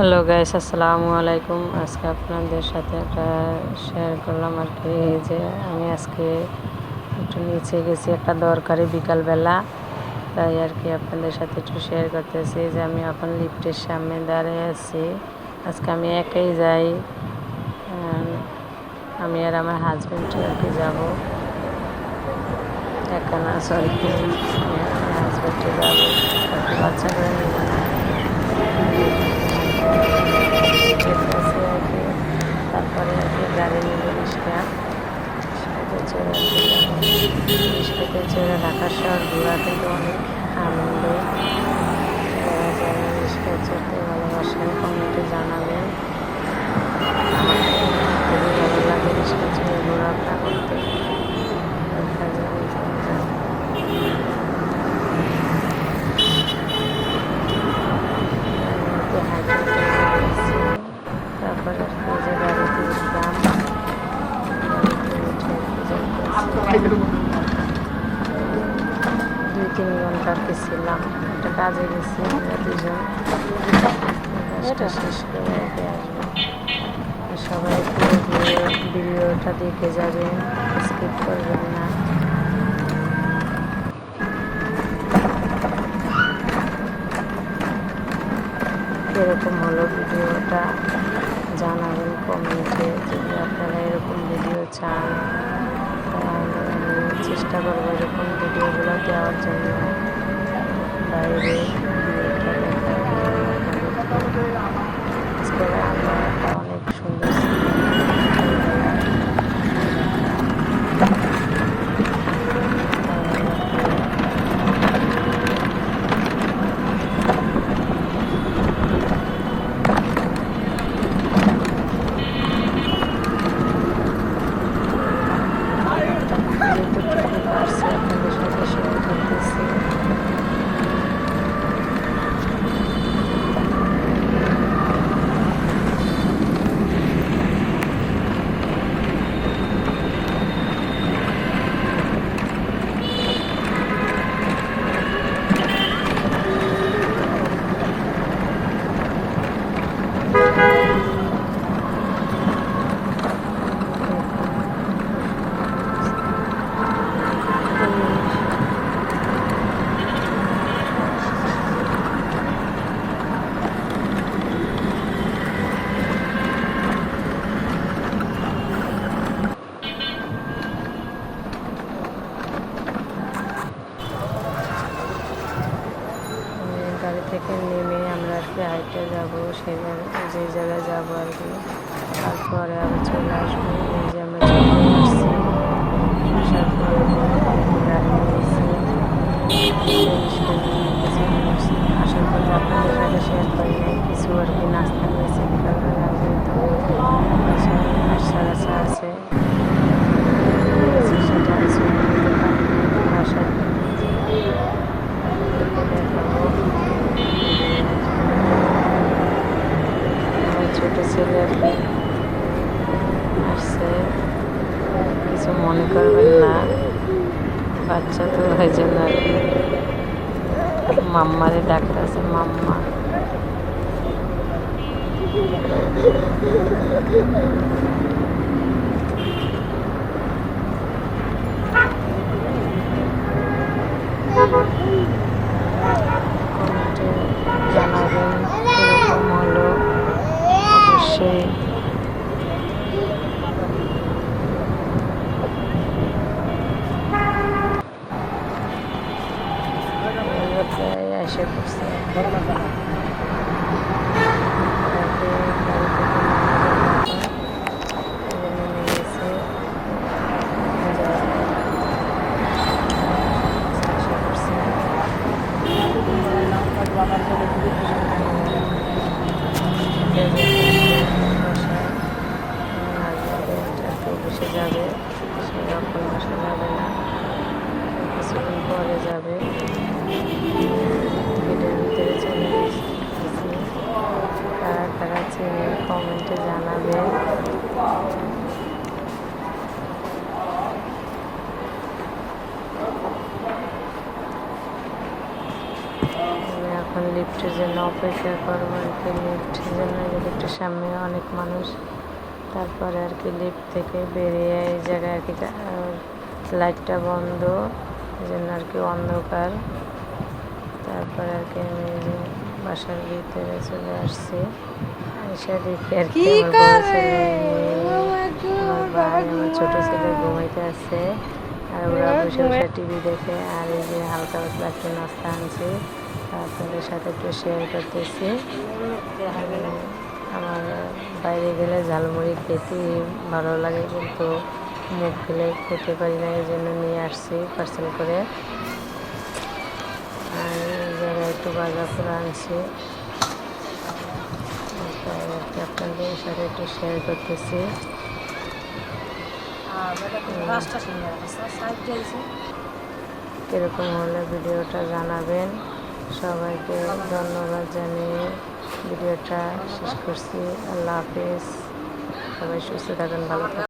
Hello guys, আসসালামু আলাইকুম। আজকে আপনাদের সাথে একটা শেয়ার করলাম আর কি, যে আমি আজকে একটু নিচে গেছি একটা দরকারি বিকালবেলা। তাই আর কি আপনাদের সাথে একটু শেয়ার করতেছি যে আমি এখন লিফটের সামনে দাঁড়িয়ে আছি। আজকে আমি একাই যাই। আমি আর আমার হাজব্যান্ড আর কি যাব। একা না সরি হাজব্যান্ডে যাব। বাচ্চা করে নেব কি তারপরে আর কি গাড়ি নিয়ে রিক্সা রিক্সাতে চড়ে রাখার চড়ে শহর ঘোরা কিন্তু অনেক আনন্দ। রিক্সা চড়তে ভালোবাসেন, কমেন্টে জানাবেন খুবই ভালো লাগে রিক্সা চড়ে ঘোরাফেরা করতে দেখা যায় চলে যায় তো হাঁটতে হাঁটতে গেছি তারপরে আর কি যে গাড়িতে উঠলাম গাড়িতে উঠে আর কি যাইতেছি দুই তিন ঘণ্টা আর কি ছিলাম একটা কাজে গেছি আমরা দুজন। কাজটা শেষ করে আসব। সবাই পুরো ভিডিওটা দেখে যাবেন স্কিপ করবেন না। এরকম হলো ভিডিওটা জানাবেন কমেন্টে। যদি আপনারা এরকম ভিডিও চান চেষ্টা করব এরকম ভিডিওগুলো দেওয়ার জন্য বাইরে ভিডিওটা দেখার আজকে আবহাওয়াটা অনেক সুন্দর ছিল। যতটুকু পারছি আপনাদের সাথে শেয়ার করতেছি উম, গাড়ি থেকে নেমে আমরা আর কি হাইটে যাব, সেখানে যে জায়গায় যাব আর কি। তারপরে আবার চলে আসব ছেলে আর আসছে। কিছু মনে করবেন না। বাচ্চা তো ওই জন্য আর মাম্মারে ডাক্তার আছে, মাম্মা কমেন্টে জানাবেন কীরকম হলো অবশ্যই আমরা প্রায় এসে পড়ছি তারপরে গাড়ি থেকে নামার পর এই যে নেমে গেছে যা এসে পড়ছি। যাবে সে এখন বসে যাবে না কিছুদিন পরে যাবে। কারা কারা চেনে, কমেন্টে জানাবে। এখন লিফটের জন্য অপেক্ষা করব আর কি। লিফটের জন্য লিফটের সামনে অনেক মানুষ। তারপরে আর কি লিফট থেকে বেরিয়ে এই জায়গায় আর কি লাইটটা বন্ধ। জন্য আর কি অন্ধকার। তারপরে আর কি আমি বাসার ভিতরে চলে আসছি। এসে দেখি আর কি আমার ছোট ছেলে ঘুমাইতে আছে। আর ওরা বসে বসে টিভি দেখে আর এই যে হালকা পাতলা একটু নাস্তা আনছি। আপনাদের সাথে একটু শেয়ার করতেছি। আমার বাইরে গেলে ঝালমুড়ি খেতে ভালো লাগে কিন্তু খেলে খেতে পারি না, এই জন্য নিয়ে আসছি পার্সেল করে। আর এই জায়গায় একটু বাজার করে আনছি। আপনাদের সাথে একটু শেয়ার করতেছি। কীরকম হলে ভিডিওটা জানাবেন। সবাইকে ধন্যবাদ জানিয়ে ভিডিওটা শেষ করছি। আল্লাহ হাফিজ। সবাই সুস্থ থাকেন, ভালো থাকেন।